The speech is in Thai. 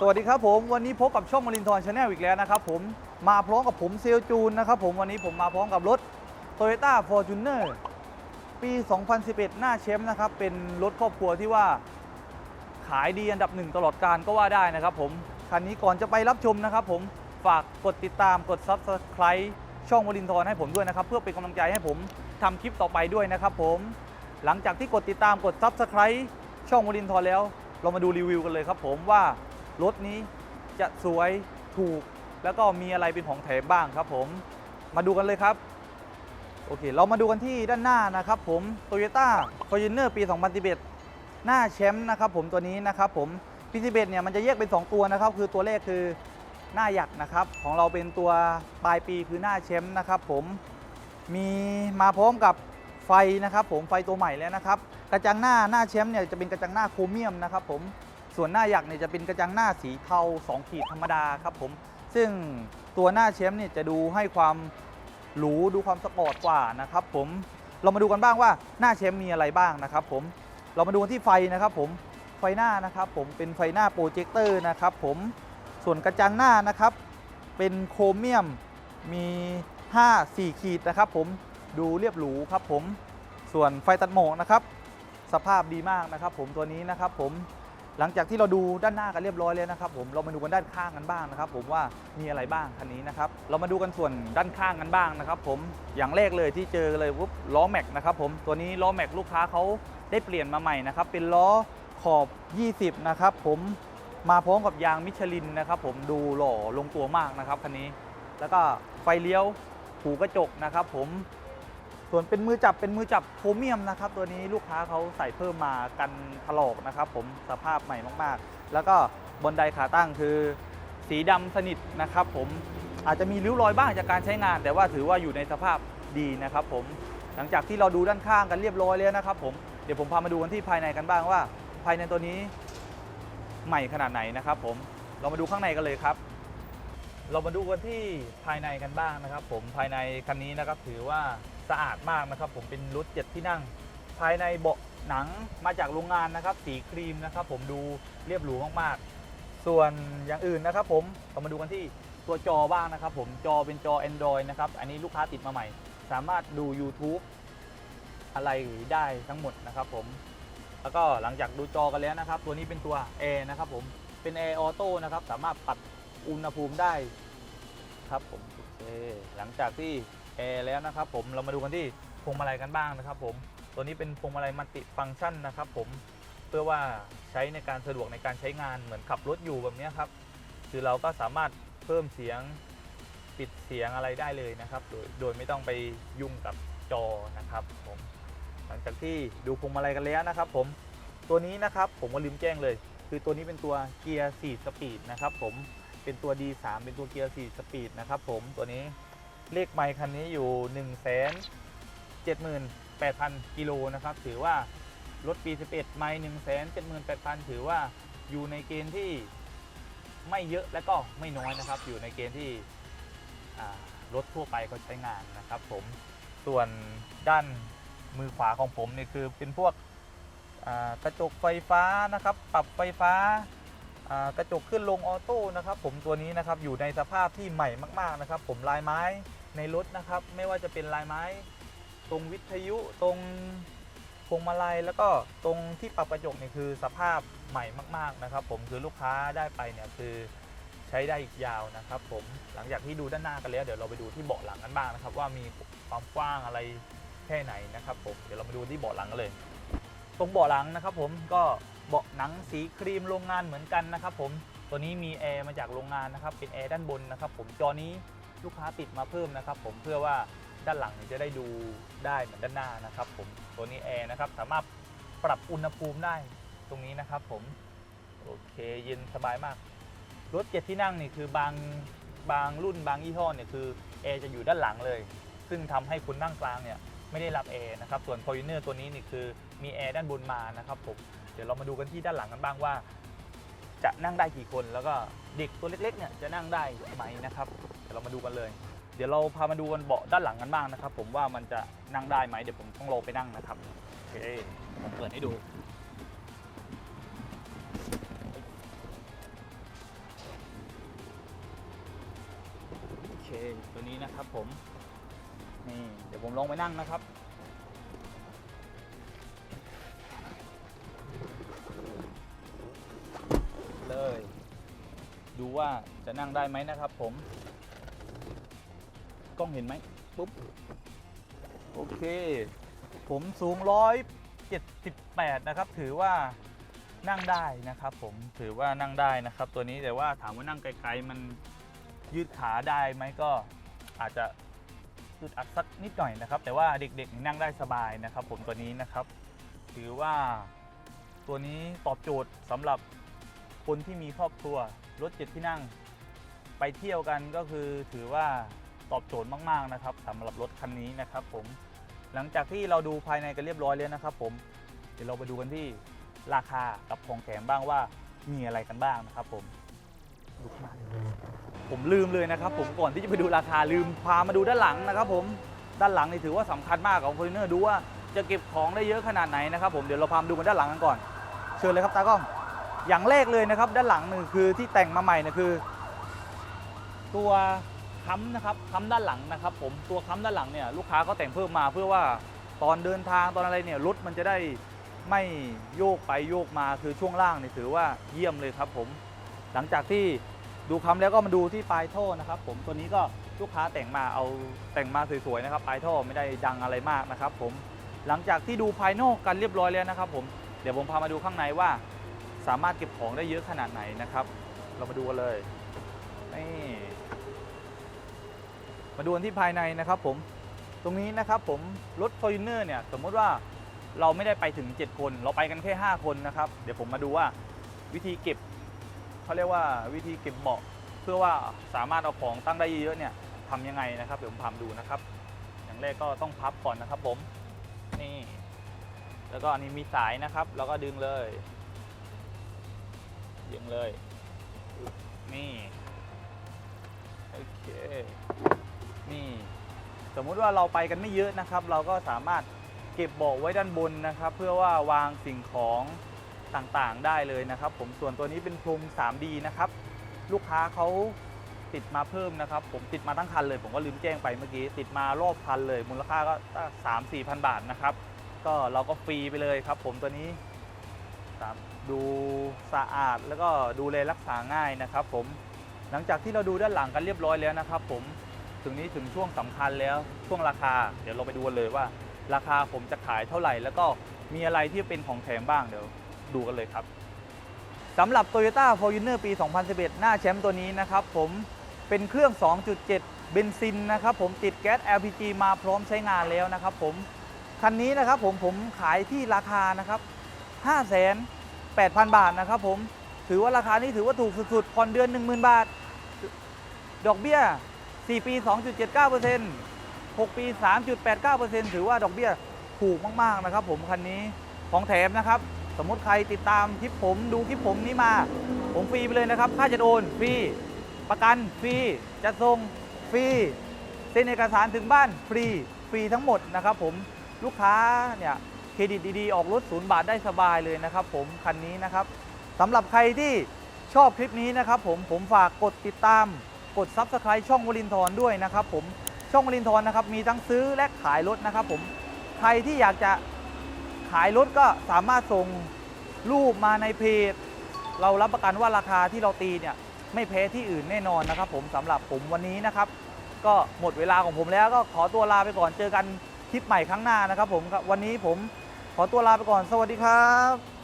สวัสดีครับผมวันนี้พบกับช่องมรินทร์ชาแนลอีกแล้วนะครับผมมาพร้อมกับผมเซลจูนนะครับผมวันนี้ผมมาพร้อมกับรถ Toyota Fortuner ปี 2011 หน้าเชมป์นะครับ เป็นรถครอบครัวที่ว่าขายดีอันดับหนึ่งตลอดการก็ว่าได้นะครับผม คันนี้ก่อนจะไปรับชมนะครับผมฝากกดติดตามกด Subscribe ช่องวลินทร์ให้ผมด้วยนะครับ เพื่อเป็นกำลังใจให้ผมทำคลิปต่อไปด้วยนะครับผมหลังจากที่กดติดตามกด Subscribe ช่องวลินทร์แล้ว เรามาดูรีวิวกันเลยครับผมว่า รถนี้จะสวยถูกแล้วก็มีอะไรเป็นของแถมบ้างครับผมมาดูกันเลยครับโอเค เรามาดูกันที่ด้านหน้านะครับผม Toyota Fortuner ปี 2011 หน้าแชมป์นะครับผมตัวนี้นะครับผมปี11เนี่ยมันจะแยกเป็น 2 ตัวนะครับ คือตัวแรกคือหน้าหยักนะครับ ของเราเป็นตัวปลายปีคือหน้าแชมป์นะครับผมมีมาพร้อมกับไฟนะครับผมไฟตัวใหม่แล้วนะครับ กระจังหน้าหน้าแชมป์เนี่ยจะเป็นกระจังหน้าโครเมียมนะครับผม ส่วนหน้ายักเนี่ยจะเป็นกระจังหน้าสีเทา2ขีดธรรมดาครับผม ซึ่งตัวหน้าแชมเนี่ยจะดูให้ความหรูดูความสปอร์ตกว่านะครับผมเรามาดูกันบ้างว่าหน้าแชมมีอะไรบ้างนะครับผมเรามาดูที่ไฟนะครับผมไฟหน้านะครับผมเป็นไฟหน้าโปรเจคเตอร์นะครับผมส่วนกระจังหน้านะครับ เป็นโครเมียมมี 5 4 ขีดนะครับผมดูเรียบหรูครับผมส่วนไฟตัดหมอกนะครับ สภาพดีมากนะครับผมตัวนี้นะครับผม หลังจากที่เราดูด้านหน้ากันเรียบร้อยแล้วนะครับผมเรามาดูกันด้านข้างกันบ้างนะครับ ผมว่ามีอะไรบ้างคันนี้นะครับเรามาดูกันส่วนด้านข้างกันบ้างนะครับ ผมอย่างแรกเลยที่เจอเลยปุ๊บล้อแม็กนะครับผมตัวนี้ล้อแม็กลูกค้าเขาได้เปลี่ยนมาใหม่นะครับเป็นล้อขอบ 20 นะครับผมมาพร้อมกับยางมิชลินนะครับ ผมดูหล่อลงตัวมากนะครับคันนี้ แล้วก็ไฟเลี้ยวหูกระจกนะครับ ผม ส่วนเป็นมือจับเป็นมือจับโครเมียมนะครับ ตัวนี้ลูกค้าเขาใส่เพิ่มมากันถลอกนะครับ ผมสภาพใหม่มากๆ แล้วก็บนไดขาตั้งคือ สีดำสนิทนะครับ ผมอาจจะมีริ้วรอยบ้างจากการใช้งาน แต่ว่าถือว่าอยู่ในสภาพดีนะครับ ผมหลังจากที่เราดูด้านข้างกันเรียบร้อยแล้วนะครับ ผมเดี๋ยวผมพามาดูกันที่ภายในกันบ้างว่า ภายในตัวนี้ใหม่ขนาดไหนนะครับ ผมเรามาดูข้างในกันเลยครับเรามาดูกันที่ภายในกันบ้างนะครับ ผมภายในคันนี้นะครับถือว่า สะอาดมากนะครับ ผมเป็นรถเจ็ดที่นั่ง ภายในเบาะหนังมาจากโรงงานนะครับ สีครีมนะครับ ผมดูเรียบหรูมากๆ ส่วนอย่างอื่นนะครับ ผมเรามาดูกันที่ตัวจอบ้างนะครับ ผมจอเป็นจอ Android นะครับ อันนี้ลูกค้าติดมาใหม่ สามารถดู YouTube อะไรได้ทั้งหมดนะครับผมแล้วก็หลังจากดูจอกันแล้วนะครับ ตัวนี้เป็นตัว Air นะครับผมเป็น Air Auto นะครับ สามารถปรับอุณหภูมิได้ครับผมโอเคหลังจากที่ แอร์แล้วนะครับผมเรามาดูกันที่พวงมาลัยกันบ้างนะครับผมตัวนี้เป็นพวงมาลัยมัลติฟังก์ชันนะครับผมเพื่อว่าใช้ในการสะดวกในการใช้งานเหมือนขับรถอยู่แบบนี้ครับคือเราก็สามารถเพิ่มเสียงปิดเสียงอะไรได้เลยนะครับ โดยโดยไม่ต้องไปยุ่งกับจอนะครับผมหลังจากที่ดูพวงมาลัยกันแล้วนะครับ ผมตัวนี้นะครับผมก็ลืมแจ้งเลย คือตัวนี้เป็นตัวเกียร์4สปีดนะครับผมเป็นตัว D3 เป็นตัวเกียร์4สปีดนะครับผมตัวนี้ เลขไมค์คันนี้อยู่1 7 8 0 0กิโลนะครับ ถือว่ารถปี 11 ไมค์1 7 8 0 0 0 ถือว่าอยู่ในเกณฑ์ที่ไม่เยอะและก็ไม่น้อยนะครับ อยู่ในเกณฑ์ที่รถทั่วไปเขาใช้งานนะครับผม ส่วนด้านมือขวาของผมเนี่ยคือเป็นพวกกระจกไฟฟ้านะครับ ปรับไฟฟ้ากระจกขึ้นลงออโต้นะครับ ผมตัวนี้นะครับอยู่ในสภาพที่ใหม่มาก ๆนะครับ ผมลายไม้ ในรถนะครับ ไม่ว่าจะเป็นลายไม้ ตรงวิทยุตรงพวงมาลัยแล้วก็ตรงที่ปรับกระจกนี่คือสภาพใหม่มาก ๆนะครับ ผมคือลูกค้าได้ไปเนี่ยคือใช้ได้อีกยาวนะครับ ผมหลังจากที่ดูด้านหน้ากันแล้วเดี๋ยวเราไปดูที่เบาะหลังกันบ้างนะครับ ว่ามีความกว้างอะไรแค่ไหนนะครับผมเดี๋ยวเรามาดูที่เบาะหลังกันเลย ตรงเบาะหลังนะครับ ผมก็เบาะหนังสีครีมโรงงานเหมือนกันนะครับ ผมตัวนี้มีแอร์มาจากโรงงานนะครับเป็นแอร์ด้านบนนะครับ ผมจอนี้ ลูกค้าติดมาเพิ่มนะครับผมเพื่อว่าด้านหลังเนี่ยจะได้ดูได้เหมือนด้านหน้านะครับผมตัวนี้แอร์นะครับสามารถปรับอุณหภูมิได้ตรงนี้นะครับผมโอเคเย็นสบายมาก รถเจ็ดที่นั่งนี่คือบางบางรุ่นบางยี่ห้อเนี่ยคือแอร์จะอยู่ด้านหลังเลย ซึ่งทำให้คุณนั่งกลางเนี่ยไม่ได้รับแอร์นะครับส่วน f o r t u n e r ตัวนี้นี่คือมีแอร์ด้านบนมานะครับผมเดี๋ยวเรามาดูกันที่ด้านหลังกันบ้างว่า จะนั่งได้กี่คนแล้วก็เด็กตัวเล็กๆเนี่ยจะนั่งได้ไหมนะครับ เรามาดูกันเลย เดี๋ยวเราพามาดูกันเบาะด้านหลังกันบ้างนะครับ ผมว่ามันจะนั่งได้ไหมเดี๋ยวผมต้องลงไปนั่งนะครับโอเคผมเปิดให้ดูโอเคตัวนี้นะครับผมนี่เดี๋ยวผมลงไปนั่งนะครับเลย ดูว่าจะนั่งได้ไหมนะครับผม กล้องเห็นไหมปุ๊บโอเค ผมสูงร้อยเจ็ดสิบแปดนะครับ ถือว่านั่งได้นะครับ ผมถือว่านั่งได้นะครับ ตัวนี้แต่ว่าถามว่านั่งไกลๆมันยืดขาได้ไหมก็อาจจะยืดอัดสักนิดหน่อยนะครับ แต่ว่าเด็กๆนี่นั่งได้สบายนะครับ ผมตัวนี้นะครับ ถือว่าตัวนี้ตอบโจทย์สำหรับคนที่มีครอบครัวรถเจ็ดที่นั่ง ไปเที่ยวกันก็คือถือว่า ตอบโจทย์มากๆนะครับสำหรับรถคันนี้นะครับผมหลังจากที่เราดูภายในกันเรียบร้อยแล้วนะครับ ผมเดี๋ยวเราไปดูกันที่ราคากับของแถมบ้างว่ามีอะไรกันบ้างนะครับผมลุกมาผมลืมเลยนะครับ ผมก่อนที่จะไปดูราคาลืมพามาดูด้านหลังนะครับ ผมด้านหลังนี่ถือว่าสำคัญมากของฟอร์จูเนอร์ดูว่าจะเก็บของได้เยอะขนาดไหนนะครับ ผมเดี๋ยวเราพามาดูกันด้านหลังกันก่อน เชิญเลยครับตากล้อง อย่างแรกเลยนะครับ ด้านหลังนี่คือที่แต่งมาใหม่นะคือ ตัว ค้ำนะครับค้ำด้านหลังนะครับ ผมตัวค้ำด้านหลังเนี่ยลูกค้าก็แต่งเพิ่มมาเพื่อว่าตอนเดินทางตอนอะไรเนี่ยรถมันจะได้ไม่โยกไปโยกมาคือช่วงล่างเนี่ยถือว่าเยี่ยมเลยครับ ผมหลังจากที่ดูค้ำแล้วก็มาดูที่ปลายท่อนะครับ ผมตัวนี้ก็ลูกค้าแต่งมาเอาแต่งมาสวยๆนะครับปลายท่อไม่ได้ดังอะไรมากนะครับ ผมหลังจากที่ดูภายนอกกันเรียบร้อยแล้วนะครับ ผมเดี๋ยวผมพามาดูข้างในว่า สามารถเก็บของได้เยอะขนาดไหนนะครับ เรามาดูกันเลยนี่ มาดูกันที่ภายในนะครับผมตรงนี้นะครับผมรถ f o r t u n e r เนี่ยสมมติว่าเราไม่ได้ไปถึง 7 คน เราไปกันแค่ 5 คนนะครับเดี๋ยวผมมาดูว่าวิธีเก็บเขาเรียกว่าวิธีเก็บเบาะเพื่อว่าสามารถเอาของตั้งได้เยอะเนี่ยทำยังไงนะครับเดี๋ยวผมพามาดูนะครับ อย่างแรกก็ต้องพับก่อนนะครับผมนี่ แล้วก็อันนี้มีสายนะครับ แล้วก็ดึงเลยดึงเลยนี่โอเค นี่สมมุติว่าเราไปกันไม่เยอะนะครับ เราก็สามารถเก็บเบาะไว้ด้านบนนะครับ เพื่อว่าวางสิ่งของต่างๆได้เลยนะครับ ผมส่วนตัวนี้เป็นพรม 3D นะครับ ลูกค้าเขาติดมาเพิ่มนะครับ ผมติดมาทั้งคันเลย ผมก็ลืมแจ้งไปเมื่อกี้ ติดมารอบคันเลย มูลค่าก็สามสี่พันบาทนะครับ ก็เราก็ฟรีไปเลยครับ ผมตัวนี้ดูสะอาดแล้วก็ดูแลรักษาง่ายนะครับ ผมหลังจากที่เราดูด้านหลังกันเรียบร้อยแล้วนะครับ ผม ถึงนี้ถึงช่วงสำคัญแล้วช่วงราคา เดี๋ยวเราไปดูกันเลยว่า ราคาผมจะขายเท่าไหร่ แล้วก็มีอะไรที่เป็นของแถมบ้างเดี๋ยวดูกันเลยครับสำหรับ Toyota Fortuner ปี 2011 หน้าแชมป์ตัวนี้นะครับผมเป็นเครื่อง 2.7 เบนซินนะครับผมติดแก๊ส LPG มาพร้อมใช้งานแล้วนะครับผมคันนี้นะครับผมผมขายที่ราคานะครับ 5,800,000บาทนะครับผมถือว่าราคานี้ถือว่าถูกสุดๆผ่อนเดือน 10,000 บาท ดอกเบี้ย 4 ปี 2.79% 6 ปี 3.89%ถือว่าดอกเบี้ยถูกมากๆนะครับผมคันนี้ของแถมนะครับ สมมติใครติดตามคลิปผมดูคลิปผมนี้มา ผมฟรีไปเลยนะครับ ค่าจะโอนฟรี ประกันฟรีจะส่งฟรีเซ็นเอกสารถึงบ้านฟรีฟรีทั้งหมดนะครับผมลูกค้าเนี่ยเครดิตดีๆ ออกรถศูนย์บาทได้สบายเลยนะครับผมคันนี้นะครับสำหรับใครที่ชอบคลิปนี้นะครับผมผมฝากกดติดตาม กด Subscribe ช่องวลินทรด้วยนะครับผมช่องวลินทรนะครับมีทั้งซื้อและขายรถนะครับผมใครที่อยากจะขายรถก็สามารถส่งรูปมาในเพจ เรารับประกันว่าราคาที่เราตีเนี่ยไม่แพ้ที่อื่นแน่นอนนะครับ ผมสำหรับผมวันนี้นะครับ ก็หมดเวลาของผมแล้วก็ขอตัวลาไปก่อนเจอกันคลิปใหม่ครั้งหน้านะครับ ผมวันนี้ผมขอตัวลาไปก่อนสวัสดีครับ